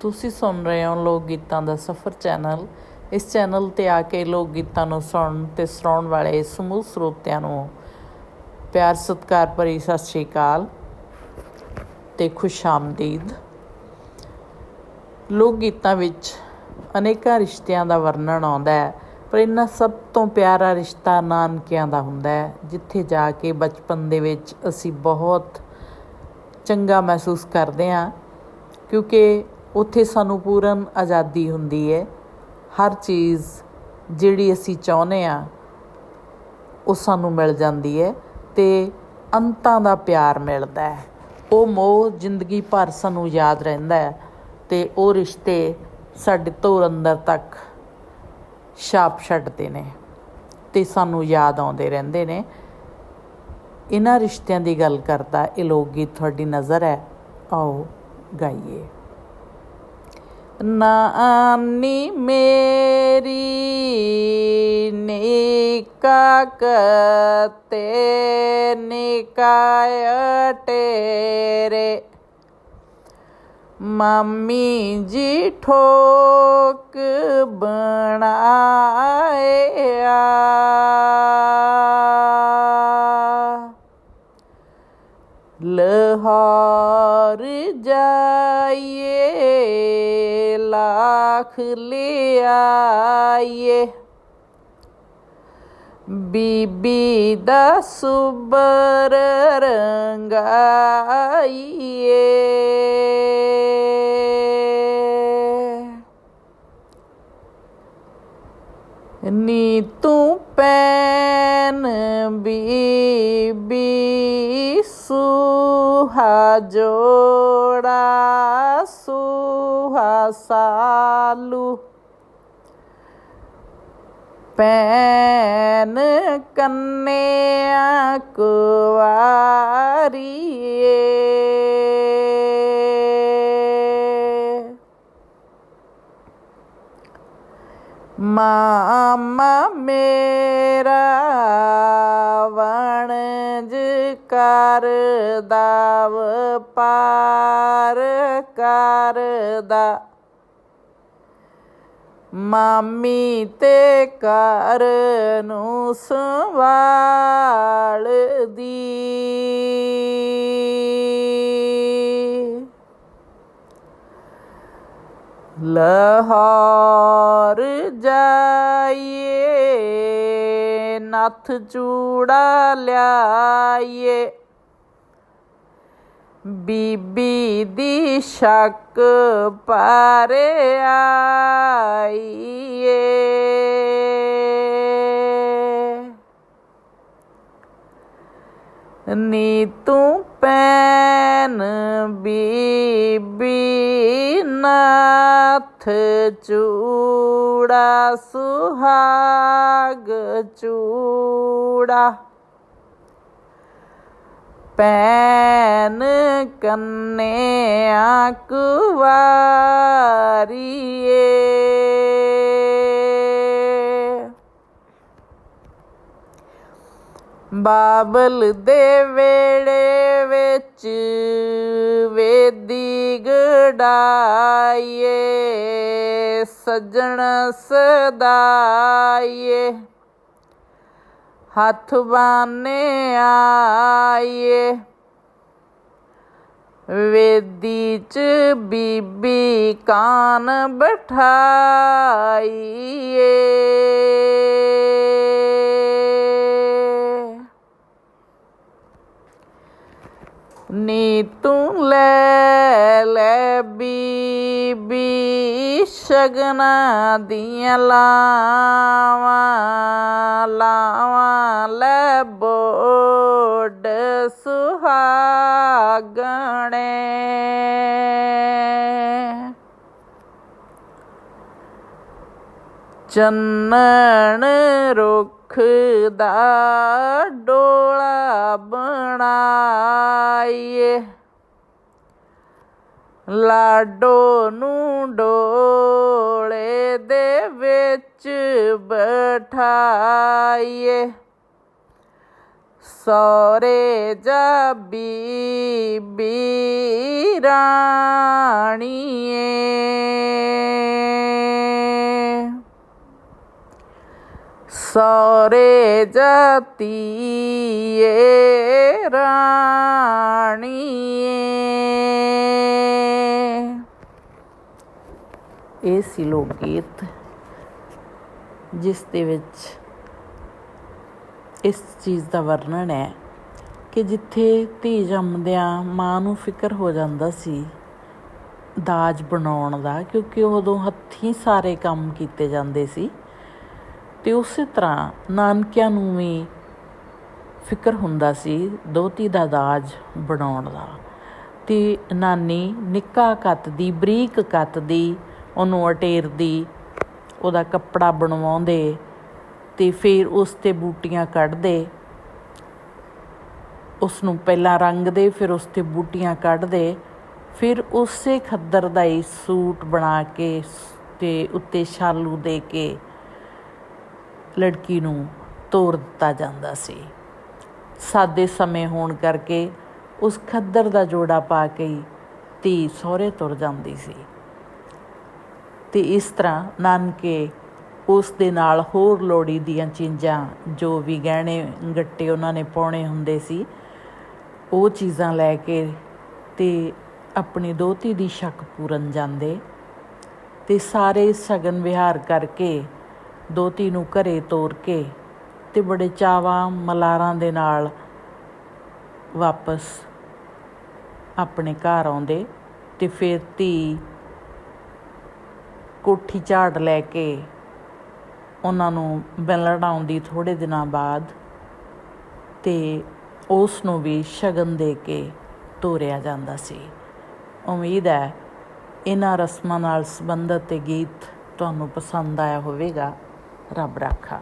ਤੁਸੀਂ ਸੁਣ ਰਹੇ ਹੋ ਲੋਕ ਗੀਤਾਂ ਦਾ ਸਫ਼ਰ ਚੈਨਲ। ਇਸ ਚੈਨਲ ਤੇ ਆ ਕੇ ਲੋਕ ਗੀਤਾਂ ਨੂੰ ਸੁਣਨ ਤੇ ਸੁਣਾਉਣ ਵਾਲੇ ਸਮੂਹ ਸਰੋਤਿਆਂ ਨੂੰ ਪਿਆਰ, ਸਤਿਕਾਰ ਭਰੀ ਸਤਿ ਸ਼੍ਰੀ ਅਕਾਲ ਤੇ ਖੁਸ਼ ਆਮਦੀਦ। ਲੋਕ ਗੀਤਾਂ ਵਿੱਚ ਅਨੇਕਾਂ ਰਿਸ਼ਤਿਆਂ ਦਾ ਵਰਣਨ ਆਉਂਦਾ ਹੈ, ਪਰ ਇਹਨਾਂ ਸਭ ਤੋਂ ਪਿਆਰਾ ਰਿਸ਼ਤਾ ਨਾਨਕਿਆਂ ਦਾ ਹੁੰਦਾ ਹੈ, ਜਿੱਥੇ ਜਾ ਕੇ ਬਚਪਨ ਦੇ ਵਿੱਚ ਅਸੀਂ ਬਹੁਤ ਚੰਗਾ ਮਹਿਸੂਸ ਕਰਦੇ ਹਾਂ, ਕਿਉਂਕਿ ਉੱਥੇ ਸਾਨੂੰ ਪੂਰਨ ਆਜ਼ਾਦੀ ਹੁੰਦੀ ਹੈ। ਹਰ ਚੀਜ਼ ਜਿਹੜੀ ਅਸੀਂ ਚਾਹੁੰਦੇ ਹਾਂ, ਉਹ ਸਾਨੂੰ ਮਿਲ ਜਾਂਦੀ ਹੈ ਤੇ ਅੰਤਾਂ ਦਾ ਪਿਆਰ ਮਿਲਦਾ ਹੈ। ਉਹ ਮੋਹ ਜ਼ਿੰਦਗੀ ਭਰ ਸਾਨੂੰ ਯਾਦ ਰਹਿੰਦਾ ਹੈ ਤੇ ਉਹ ਰਿਸ਼ਤੇ ਸਾਡੇ ਧੁਰ ਅੰਦਰ ਤੱਕ ਛਾਪ ਛੱਡਦੇ ਨੇ ਤੇ ਸਾਨੂੰ ਯਾਦ ਆਉਂਦੇ ਰਹਿੰਦੇ ਨੇ। ਇਹਨਾਂ ਰਿਸ਼ਤਿਆਂ ਦੀ ਗੱਲ ਕਰਦਾ, ਇਹ ਲੋਕ ਗੀਤ ਤੁਹਾਡੀ ਨਜ਼ਰ ਹੈ। ਆਓ ਗਾਈਏ। ਨਾਨੀ ਮੇਰੀ ਨਿਕਾ ਕਤੇ ਨਿਕਾਇ ਟੇਰੇ ਮੰਮੀ ਜੀ ਠੋਕ ਬਣਾਇਆ। ਲਾਹੌਰ ਜਾਈਏ। ਲੱਖ ਲਿਆਈਏ। ਬੀਬੀ ਦਾ ਸੁਬਰ ਰੰਗਾਈਏ। ਨੀ ਤੂੰ ਪੈਨ ਬੀਬੀ ਸੁਹਾ ਜੋੜਾ। ਸੁਹਾ ਸਾਲੂ। ਪੈਨ ਕੰਨਿਆ ਕੁਵਾਰੀਏ। ਮਾਮਾ ਮੇਰਾ ਵਣਜ ਕਰਦਾ ਪਾਰ ਕਰਦਾ। ਮਾਮੀ ਤੇ ਘਰ ਨੂੰ ਸੰਭਾਲਦੀ ਲਹਾਰ ਜਾਈਏ ਨੱਥ ਚੂੜਾ ਲਿਆਈਏ। ਬੀਬੀ ਦੀ ਸ਼ੱਕ ਪਾਰੇ ਆਈਏ। ਨੀ ਤੂੰ ਪੈਨ ਬੀਬੀ ਨਾਥ ਚੂੜਾ ਸੁਹਾਗ ਚੂੜਾ। ਪੈਨ ਕੰਨਿਆ ਕੁਵਾਰੀਏ। ਬਾਬਲ ਦੇ ਵੇੜੇ ਵਿੱਚ ਵੇਦੀ ਗੜਾਈਏ ਸਜਣ ਸਦਾਈਏ। ਹੱਥ ਬਾਨੇ ਆਈਏ। ਵੇਦੀ ਚ ਬੀਬੀ ਕਾਨ ਬਿਠਾਈਏ। ਨੀ ਤੂੰ ਲੈ ਲੈ ਬੀਬੀ ਸ਼ਗਨਾ ਦੀਆਂ ਲਾਵਾਂ ਲਾਵਾਂ ਲੈ ਬੋੜ ਸੁਹਾਗਣੇ। ਚੰਨਣ ਰੁੱਖ ਦਾ ਡੋਲਾ ਲਾਡੋ ਨੂੰ ਡੋਲੇ ਦੇ ਵਿੱਚ ਬਠਾਈਏ। ਸੋਰੇ ਜਾ ਬੀਬੀ ਰਾਣੀਏ। ਸੋਰੇ ਜਤੀਏ ਰਾਣੀਏ। ਇਹ ਸੀ ਲੋਕ ਗੀਤ, ਜਿਸ ਦੇ ਵਿੱਚ ਇਸ ਚੀਜ਼ ਦਾ ਵਰਣਨ ਹੈ ਕਿ ਜਿੱਥੇ ਧੀ ਜੰਮਦਿਆਂ ਮਾਂ ਨੂੰ ਫਿਕਰ ਹੋ ਜਾਂਦਾ ਸੀ ਦਾਜ ਬਣਾਉਣ ਦਾ, ਕਿਉਂਕਿ ਉਦੋਂ ਹੱਥੀਂ ਸਾਰੇ ਕੰਮ ਕੀਤੇ ਜਾਂਦੇ ਸੀ, ਤੇ ਉਸੇ ਤਰ੍ਹਾਂ ਨਾਨਕਿਆਂ ਨੂੰ ਵੀ ਫਿਕਰ ਹੁੰਦਾ ਸੀ ਦੋਤੀ ਦਾ ਦਾਜ ਬਣਾਉਣ ਦਾ। ਤੇ ਨਾਨੀ ਨਿੱਕਾ ਕੱਤ ਦੀ ਬਰੀਕ ਕੱਤ ਦੀ ਉਹਨੂੰ ਅਟੇਰਦੀ, ਉਹਦਾ ਕੱਪੜਾ ਬਣਵਾਉਂਦੇ ਤੇ ਫਿਰ ਉਸ ਤੇ ਬੂਟੀਆਂ ਕੱਢਦੇ। ਉਸ ਨੂੰ ਪਹਿਲਾਂ ਰੰਗਦੇ, ਫਿਰ ਉਸ ਤੇ ਬੂਟੀਆਂ ਕੱਢਦੇ। ਫਿਰ ਉਸੇ ਖੱਦਰ ਦਾ ਹੀ ਸੂਟ ਬਣਾ ਕੇ ਸ- ਤੇ ਉੱਤੇ ਸ਼ਾਲੂ ਦੇ ਕੇ ਲੜਕੀ ਨੂੰ ਤੋਰ ਦਿੱਤਾ ਜਾਂਦਾ ਸੀ। ਸਾਦੇ ਸਮੇਂ ਹੋਣ ਕਰਕੇ ਉਸ ਖੱਦਰ ਦਾ ਜੋੜਾ ਪਾ ਕੇ ਹੀ ਧੀ ਸਹੁਰੇ ਤੁਰ ਜਾਂਦੀ ਸੀ। ਤੇ ਇਸ ਤਰ੍ਹਾਂ ਨਾਨਕੇ ਉਸ ਦੇ ਨਾਲ ਹੋਰ ਲੋੜੀ ਦੀਆਂ ਚੀਜ਼ਾਂ ਜੋ ਵੀ ਗਹਿਣੇ ਗੱਟੇ ਉਹਨਾਂ ਨੇ ਪਾਉਣੇ ਹੁੰਦੇ ਸੀ, ਉਹ ਚੀਜ਼ਾਂ ਲੈ ਕੇ ਤੇ ਆਪਣੀ ਦੋਤੀ ਦੀ ਸ਼ੱਕ ਪੂਰਨ ਜਾਂਦੇ ਤੇ ਸਾਰੇ ਸਗਨ ਵਿਹਾਰ ਕਰਕੇ ਦੋਤੀ ਨੂੰ ਘਰੇ ਤੋਰ ਕੇ ਤੇ ਬੜੇ ਚਾਵਾਂ ਮਲਾਰਾਂ ਦੇ ਨਾਲ ਵਾਪਸ ਆਪਣੇ ਘਰ ਆਉਂਦੇ ਤੇ ਫਿਰ ਧੀ ਕੋਠੀ ਝਾੜ ਲੈ ਕੇ ਉਹਨਾਂ ਨੂੰ ਮਿਲਣ ਆਉਂਦੀ ਥੋੜੇ ਦਿਨਾਂ ਬਾਅਦ ਤੇ ਉਸ ਨੂੰ ਵੀ ਸ਼ਗਨ ਦੇ ਕੇ ਤੋਰਿਆ ਜਾਂਦਾ ਸੀ। ਉਮੀਦ ਹੈ ਇਹਨਾਂ ਰਸਮਾਂ ਨਾਲ ਸੰਬੰਧਿਤ ਗੀਤ ਤੁਹਾਨੂੰ ਪਸੰਦ ਆਇਆ ਹੋਵੇਗਾ। ਰੱਬ ਰਾਖਾ।